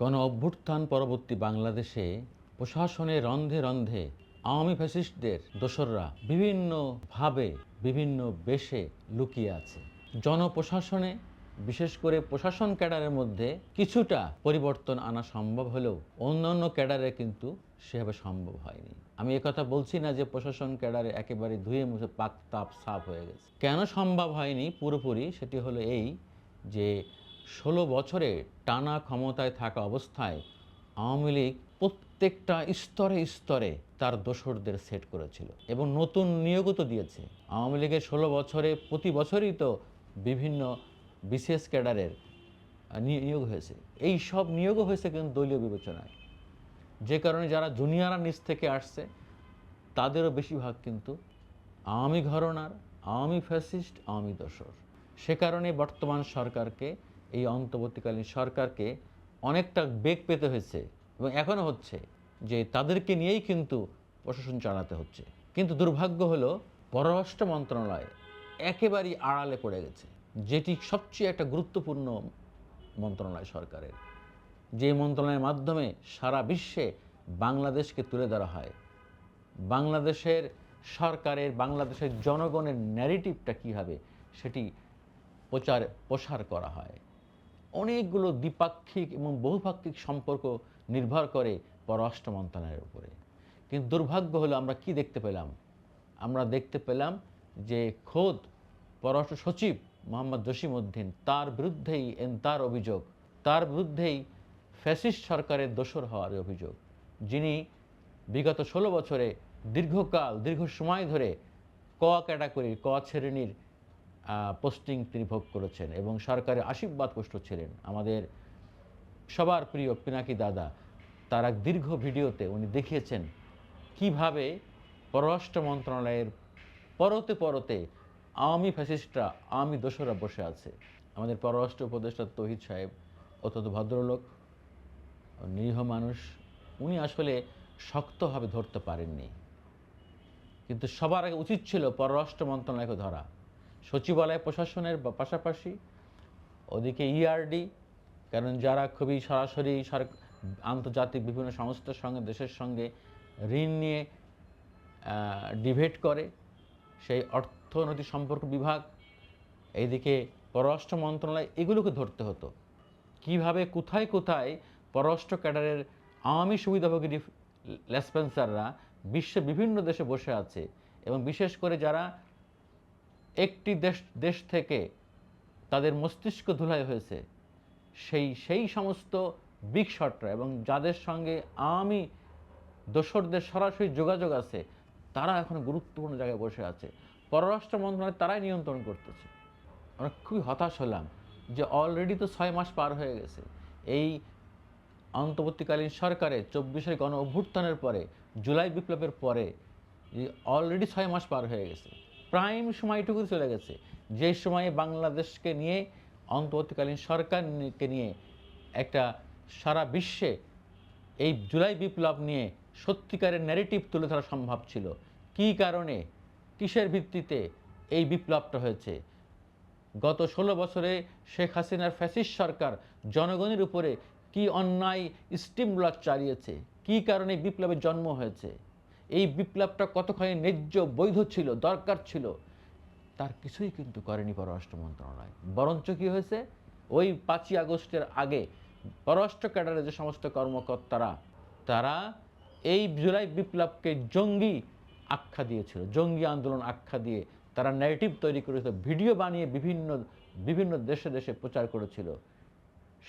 গণ অভ্যুত্থান পরবর্তী বাংলাদেশে প্রশাসনে রন্ধে রন্ধে আওয়ামী ফ্যাসিস্টদের দোসররা বিভিন্নভাবে, বিভিন্ন বেশে লুকিয়ে আছে। জনপ্রশাসনে, বিশেষ করে প্রশাসন ক্যাডারের মধ্যে কিছুটা পরিবর্তন আনা সম্ভব হলেও অন্যান্য ক্যাডারে কিন্তু সেভাবে সম্ভব হয়নি। আমি কথা বলছি না যে প্রশাসন ক্যাডারে একেবারে ধুয়ে মুছে পাক তাপ সাফ হয়ে গেছে। কেন সম্ভব হয়নি পুরোপুরি সেটি হলো এই যে ষোলো বছরে টানা ক্ষমতায় থাকা অবস্থায় আওয়ামী লীগ প্রত্যেকটা স্তরে স্তরে তার দোসরদের সেট করেছিল এবং নতুন নিয়োগও তো দিয়েছে। আওয়ামী লীগের ষোলো বছরে প্রতি বছরই তো বিভিন্ন বিশেষ ক্যাডারের নিয়োগ হয়েছে। এই সব নিয়োগও হয়েছে কিন্তু দলীয় বিবেচনায়। যে কারণে যারা জুনিয়ররা নিচ থেকে আসছে, তাদেরও বেশিরভাগ কিন্তু আওয়ামী ঘরনার, আওয়ামী ফ্যাসিস্ট, আওয়ামী দোসর। সে কারণে বর্তমান সরকারকে এই অন্তর্বর্তীকালীন সরকারকে অনেকটা বেগ পেতে হয়েছে এবং এখনও হচ্ছে যে তাদেরকে নিয়েই কিন্তু প্রশাসন চালাতে হচ্ছে। কিন্তু দুর্ভাগ্য হলো পররাষ্ট্র মন্ত্রণালয় একেবারেই আড়ালে পড়ে গেছে, যেটি সবচেয়ে একটা গুরুত্বপূর্ণ মন্ত্রণালয় সরকারের। যে মন্ত্রণালয়ের মাধ্যমে সারা বিশ্বে বাংলাদেশকে তুলে ধরা হয়, বাংলাদেশের সরকারের, বাংলাদেশের জনগণের ন্যারেটিভটা কী হবে সেটি প্রচার প্রসার করা হয় অনেকগুলো দ্বিপাক্ষিক এবং বহুপাক্ষিক সম্পর্ক নির্ভর করে পররাষ্ট্র মন্ত্রণালয়ের উপরে। কিন্তু দুর্ভাগ্য হলো আমরা কি দেখতে পেলাম? আমরা দেখতে পেলাম যে খোদ পররাষ্ট্র সচিব মোহাম্মদ জসিমউদ্দিন তার বিরুদ্ধেই এন তার অভিযোগ, তার বিরুদ্ধেই ফ্যাসিস্ট সরকারের দোসর হওয়ার অভিযোগ, যিনি বিগত ষোলো বছরে দীর্ঘকাল, দীর্ঘ সময় ধরে ক ক্যাটাগরির, ক শ্রেণির পোস্টিং তিনি ভোগ করেছেন এবং সরকারের আশীর্বাদ পুষ্ট ছিলেন। আমাদের সবার প্রিয় পিনাকি দাদা, তার এক দীর্ঘ ভিডিওতে উনি দেখিয়েছেন কীভাবে পররাষ্ট্র মন্ত্রণালয়ের পরতে পরতে আওয়ামী ফ্যাসিস্টরা আওয়ামী দোসরা বসে আছে। আমাদের পররাষ্ট্র উপদেষ্টা তহিদ সাহেব অত্যন্ত ভদ্রলোক, নিরীহ মানুষ, উনি আসলে শক্তভাবে ধরতে পারেননি। কিন্তু সবার আগে উচিত ছিল পররাষ্ট্র মন্ত্রণালয়কে ধরা। সচিবালয় প্রশাসনের পাশাপাশি ওদিকে ইআরডি কারণ যারা খুবই সরাসরি আন্তর্জাতিক বিভিন্ন সংস্থার সঙ্গে, দেশের সঙ্গে ঋণ নিয়ে ডিবেট করে, সেই অর্থনৈতিক সম্পর্ক বিভাগ, এইদিকে পররাষ্ট্র মন্ত্রণালয়, এগুলোকে ধরতে হতো। কীভাবে, কোথায় কোথায় পররাষ্ট্র ক্যাডারের আওয়ামী সুবিধাভোগী লেসপেন্সাররা বিশ্বের বিভিন্ন দেশে বসে আছে এবং বিশেষ করে যারা একটি দেশ দেশ থেকে তাদের মস্তিষ্ক ধুলাই হয়েছে। সেই সেই সমস্ত বিগ শটরা এবং যাদের সঙ্গে আওয়ামী দোসরদের সরাসরি যোগাযোগ আছে, তারা এখন গুরুত্বপূর্ণ জায়গায় বসে আছে। পররাষ্ট্র মন্ত্রণালয় তারাই নিয়ন্ত্রণ করতেছে। আমরা খুবই হতাশ হলাম যে অলরেডি তো ছয় মাস পার হয়ে গেছে। এই অন্তর্বর্তীকালীন সরকারের চব্বিশের গণ অভ্যুত্থানের পরে, জুলাই বিপ্লবের পরে অলরেডি ছয় মাস পার হয়ে গেছে। প্রাইম সময়টুকু চলে গেছে। যে সময়ে বাংলাদেশকে নিয়ে, অন্তর্বর্তীকালীন সরকারকে নিয়ে একটা সারা বিশ্বে এই জুলাই বিপ্লব নিয়ে সত্যিকারের ন্যারেটিভ তুলে ধরা সম্ভব ছিল। কী কারণে? কিসের ভিত্তিতে এই বিপ্লবটা হয়েছে? গত ষোলো বছরে শেখ হাসিনার ফ্যাসিস্ট সরকার জনগণের উপরে কি অন্যায় স্টিমুলার চালিয়েছে? কী কারণে বিপ্লবের জন্ম হয়েছে? এই বিপ্লবটা কতখানি ন্যায্য বৈধ ছিল, দরকার ছিল, তার কিছুই কিন্তু করেনি পররাষ্ট্র মন্ত্রণালয়। বরঞ্চ কী হয়েছে? ওই পাঁচই আগস্টের আগে পররাষ্ট্র ক্যাডারের যে সমস্ত কর্মকর্তারা, তারা এই জুলাই বিপ্লবকে জঙ্গি আখ্যা দিয়েছিল, জঙ্গি আন্দোলন আখ্যা দিয়ে তারা ন্যারেটিভ তৈরি করেছিল, ভিডিও বানিয়ে বিভিন্ন বিভিন্ন দেশে দেশে প্রচার করেছিল।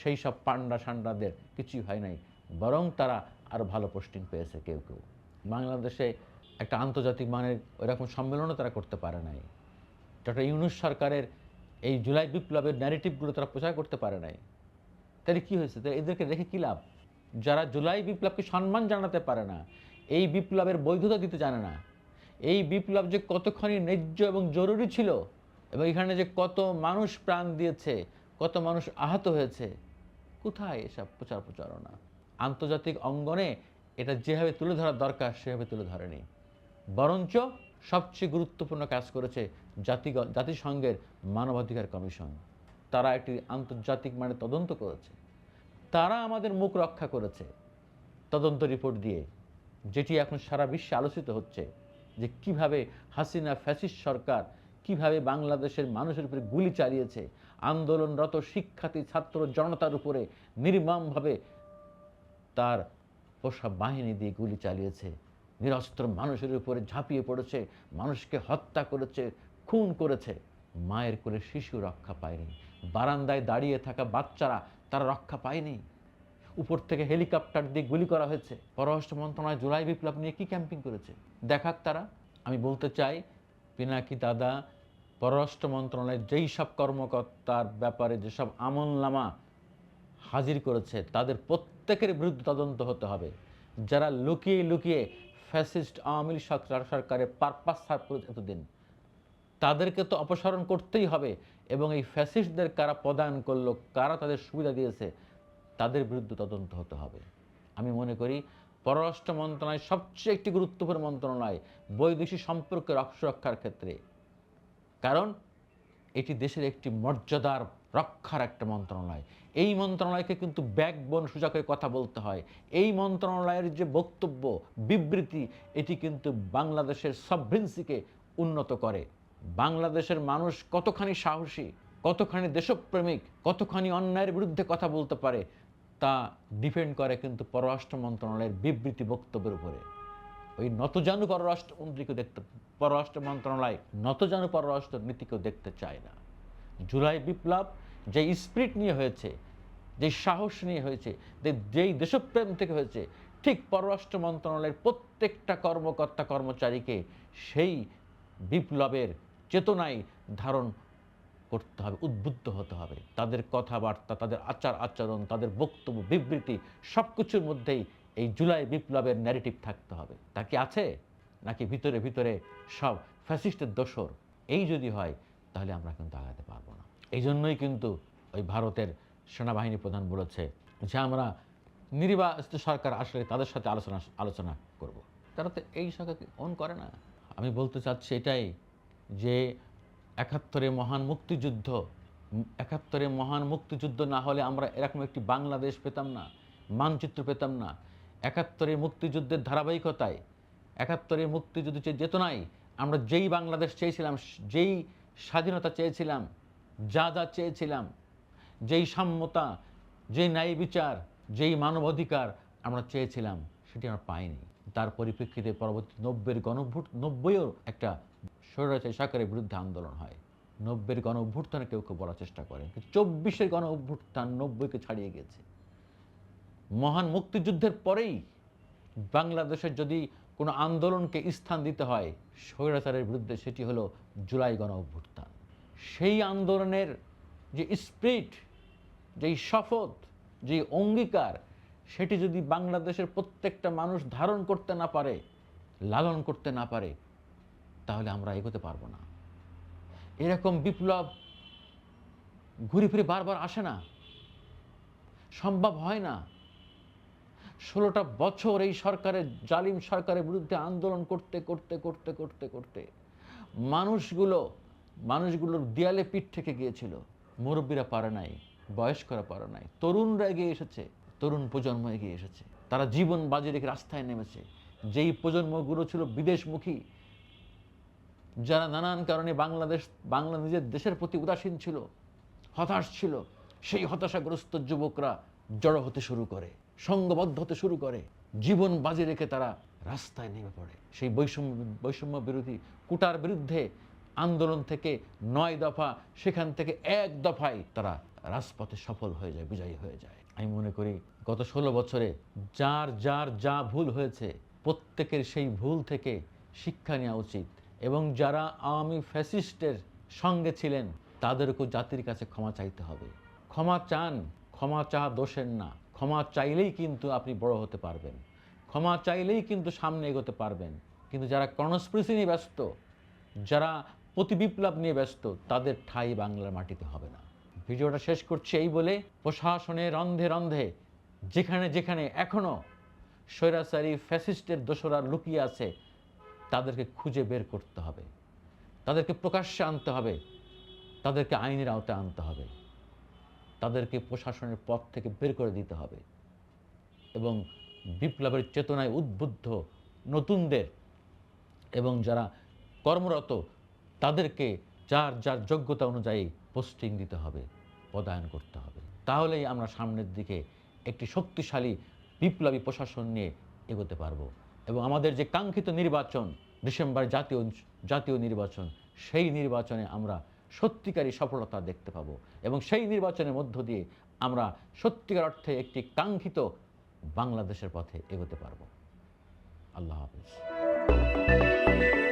সেই সব পান্ডা সান্ডাদের কিছুই হয় নাই, বরং তারা আরও ভালো পোস্টিং পেয়েছে কেউ কেউ। বাংলাদেশে একটা আন্তর্জাতিক মানের ওইরকম সম্মেলনও তারা করতে পারে নাই। ডক্টর ইউনুস সরকারের এই জুলাই বিপ্লবের ন্যারেটিভগুলো তারা প্রচার করতে পারে নাই। তাহলে কী হয়েছে? তাহলে এদেরকে রেখে কী লাভ? যারা জুলাই বিপ্লবকে সম্মান জানাতে পারে না, এই বিপ্লবের বৈধতা দিতে জানে না, এই বিপ্লব যে কতখানি ন্যায্য এবং জরুরি ছিল এবং এখানে যে কত মানুষ প্রাণ দিয়েছে, কত মানুষ আহত হয়েছে, কোথায় এসব প্রচার প্রচারণা আন্তর্জাতিক অঙ্গনে এটা যেভাবে তুলে ধরা দরকার, সেভাবে তুলে ধরেনি। বরঞ্চ সবচেয়ে গুরুত্বপূর্ণ কাজ করেছে জাতি জাতিসংঘের মানবাধিকার কমিশন। তারা একটি আন্তর্জাতিক মানে তদন্ত করেছে। তারা আমাদের মুখ রক্ষা করেছে তদন্ত রিপোর্ট দিয়ে, যেটি এখন সারা বিশ্বে আলোচিত হচ্ছে যে কীভাবে হাসিনা ফ্যাসিস্ট সরকার কীভাবে বাংলাদেশের মানুষের উপরে গুলি চালিয়েছে, আন্দোলনরত শিক্ষার্থী, ছাত্র, জনতার উপরে নির্মমভাবে তার পোষা বাহিনী দিয়ে গুলি চালিয়েছে। নিরস্ত্র মানুষের উপরে ঝাঁপিয়ে পড়েছে, মানুষকে হত্যা করেছে, খুন করেছে। মায়ের কোলে শিশু রক্ষা পায়নি। বারান্দায় দাঁড়িয়ে থাকা বাচ্চারা তারা রক্ষা পায়নি। উপর থেকে হেলিকপ্টার দিয়ে গুলি করা হয়েছে। পররাষ্ট্র মন্ত্রণালয় জুলাই বিপ্লব নিয়ে কি ক্যাম্পিং করেছে? দেখাক তারা। আমি বলতে চাই, পিনাকি দাদা, পররাষ্ট্র মন্ত্রণালয়ের যেই সব কর্মকর্তার ব্যাপারে যেসব আমল আমলনামা হাজির করেছে, তাদের প্রত্যেকের বিরুদ্ধে তদন্ত হতে হবে। যারা লুকিয়ে লুকিয়ে ফ্যাসিস্ট আওয়ামী সরকার সরকারের পারপাস এতদিন, তাদেরকে তো অপসারণ করতেই হবে এবং এই ফ্যাসিস্টদের কারা প্রদান করল, কারা তাদের সুবিধা দিয়েছে, তাদের বিরুদ্ধে তদন্ত হতে হবে। আমি মনে করি পররাষ্ট্র মন্ত্রণালয় সবচেয়ে একটি গুরুত্বপূর্ণ মন্ত্রণালয়, বৈদেশিক সম্পর্ক রক্ষার ক্ষেত্রে। কারণ এটি দেশের একটি মর্যাদার রক্ষার একটা মন্ত্রণালয়। এই মন্ত্রণালয়কে কিন্তু ব্যাকবোন সোজা করে কথা বলতে হয়। এই মন্ত্রণালয়ের যে বক্তব্য, বিবৃতি, এটি কিন্তু বাংলাদেশের সভ্রেন্সিকে উন্নত করে। বাংলাদেশের মানুষ কতখানি সাহসী, কতখানি দেশপ্রেমিক, কতখানি অন্যায়ের বিরুদ্ধে কথা বলতে পারে, তা ডিপেন্ড করে কিন্তু পররাষ্ট্র মন্ত্রণালয়ের বিবৃতি বক্তব্যের উপরে। ওই নতজানু পররাষ্ট্রমন্ত্রীকে দেখতে, পররাষ্ট্র মন্ত্রণালয় নতজানু পররাষ্ট্র নীতিকেও দেখতে চায় না। জুলাই বিপ্লব যে স্পিরিট নিয়ে হয়েছে, যে সাহস নিয়ে হয়েছে যেই দেশপ্রেম থেকে হয়েছে, ঠিক পররাষ্ট্র মন্ত্রণালয়ের প্রত্যেকটা কর্মকর্তা কর্মচারীকে সেই বিপ্লবের চেতনায় ধারণ করতে হবে, উদ্বুদ্ধ হতে হবে। তাদের কথাবার্তা, তাদের আচার আচরণ, তাদের বক্তব্য, বিবৃতি সব কিছুর মধ্যেই এই জুলাই বিপ্লবের ন্যারেটিভ থাকতে হবে। তা কি আছে? নাকি ভিতরে ভিতরে সব ফ্যাসিস্টের দোসর? এই যদি হয়, তাহলে আমরা কিন্তু আগাতে পারব না। এই জন্যই কিন্তু ওই ভারতের সেনাবাহিনী প্রধান বলেছে যে আমরা নির্বাচিত সরকার আসলে তাদের সাথে আলোচনা আলোচনা করব। তারা তো এই সরকারকে অন করে না আমি বলতে চাচ্ছি এটাই যে একাত্তরে মহান মুক্তিযুদ্ধ, একাত্তরে মহান মুক্তিযুদ্ধ না হলে আমরা এরকম একটি বাংলাদেশ পেতাম না, মানচিত্র পেতাম না একাত্তরে মুক্তিযুদ্ধের ধারাবাহিকতায়, একাত্তরে মুক্তিযুদ্ধ যে চেতনায় আমরা যেই বাংলাদেশ চেয়েছিলাম, যেই স্বাধীনতা চেয়েছিলাম যা যা চেয়েছিলাম, যেই সাম্যতা, যেই ন্যায় বিচার, যেই মানবাধিকার আমরা চেয়েছিলাম, সেটি আমরা পাইনি। তার পরিপ্রেক্ষিতে পরবর্তী নব্বের গণভোট, নব্বইও একটা স্বৈরাচারী সরকারের বিরুদ্ধে আন্দোলন হয়। নব্বের গণ অভ্যুত্থানে কেউ কেউ বলার চেষ্টা করেন, কিন্তু চব্বিশের গণ অভ্যুত্থান নব্বইকে ছাড়িয়ে গেছে মহান মুক্তিযুদ্ধের পরেই বাংলাদেশের যদি কোনো আন্দোলনকে স্থান দিতে হয় স্বৈরাচারের বিরুদ্ধে, সেটি হলো জুলাই গণ অভ্যুত্থান সেই আন্দোলনের যে স্পিরিট, যেই শপথ যে অঙ্গীকার, সেটি যদি বাংলাদেশের প্রত্যেকটা মানুষ ধারণ করতে না পারে, লালন করতে না পারে, তাহলে আমরা এগোতে পারব না। এরকম বিপ্লব ঘুরে ফিরে বারবার আসে না। সম্ভব হয় না। ষোলোটা বছর এই সরকারের, জালিম সরকারের বিরুদ্ধে আন্দোলন করতে করতে করতে করতে করতে মানুষগুলো মানুষগুলোর দেয়ালে পিঠ থেকে গিয়েছিল। মুরব্বীরা পারে নাই, বয়স্করা পারে নাই, তরুণরা এগিয়ে এসেছে, তরুণ প্রজন্ম এগিয়ে এসেছে। তারা জীবন বাজি রেখে রাস্তায় নেমেছে। যেই প্রজন্মগুলো ছিল বিদেশমুখী, যারা নানান কারণে বাংলাদেশ বাংলা নিজের দেশের প্রতি উদাসীন ছিল, হতাশ ছিল, সেই হতাশাগ্রস্ত যুবকরা জড়ো হতে শুরু করে, সঙ্গবদ্ধ হতে শুরু করে, জীবন বাজি রেখে তারা রাস্তায় নেমে পড়ে। সেই বৈষম্য বৈষম্য বিরোধী কুটার বিরুদ্ধে আন্দোলন থেকে নয় দফা, সেখান থেকে এক দফায় তারা রাজপথে সফল হয়ে যায়, বিজয়ী হয়ে যায়। আমি মনে করি গত ষোলো বছরে যার যার যা ভুল হয়েছে, প্রত্যেকের সেই ভুল থেকে শিক্ষা নেওয়া উচিত। এবং যারা আওয়ামী ফ্যাসিস্টের সঙ্গে ছিলেন, তাদেরকেও জাতির কাছে ক্ষমা চাইতে হবে। ক্ষমা চান, ক্ষমা চা দোষের না। ক্ষমা চাইলেই কিন্তু আপনি বড় হতে পারবেন। ক্ষমা চাইলেই কিন্তু সামনে এগোতে পারবেন। কিন্তু যারা কর্ণস্পৃশি নিয়ে ব্যস্ত, যারা প্রতিবিপ্লব নিয়ে ব্যস্ত, তাদের ঠাই বাংলার মাটিতে হবে না। ভিডিওটা শেষ করছি এই বলে প্রশাসনে রন্ধে রন্ধে, যেখানে যেখানে এখনও স্বৈরাচারী ফ্যাসিস্টের দোসরা লুকিয়ে আছে, তাদেরকে খুঁজে বের করতে হবে। তাদেরকে প্রকাশ্যে আনতে হবে। তাদেরকে আইনের আওতায় আনতে হবে। তাদেরকে প্রশাসনের পথ থেকে বের করে দিতে হবে। এবং বিপ্লবের চেতনায় উদ্বুদ্ধ নতুনদের এবং যারা কর্মরত তাদেরকে যার যার যোগ্যতা অনুযায়ী পোস্টিং দিতে হবে, পদায়ন করতে হবে। তাহলেই আমরা সামনের দিকে একটি শক্তিশালী বিপ্লবী প্রশাসন নিয়ে এগোতে পারব। এবং আমাদের যে কাঙ্ক্ষিত নির্বাচন, ডিসেম্বর জাতীয় জাতীয় নির্বাচন, সেই নির্বাচনে আমরা সত্যিকারী সফলতা দেখতে পাবো। এবং সেই নির্বাচনের মধ্য দিয়ে আমরা সত্যিকার অর্থে একটি কাঙ্ক্ষিত বাংলাদেশের পথে এগোতে পারব। আল্লাহ হাফিজ।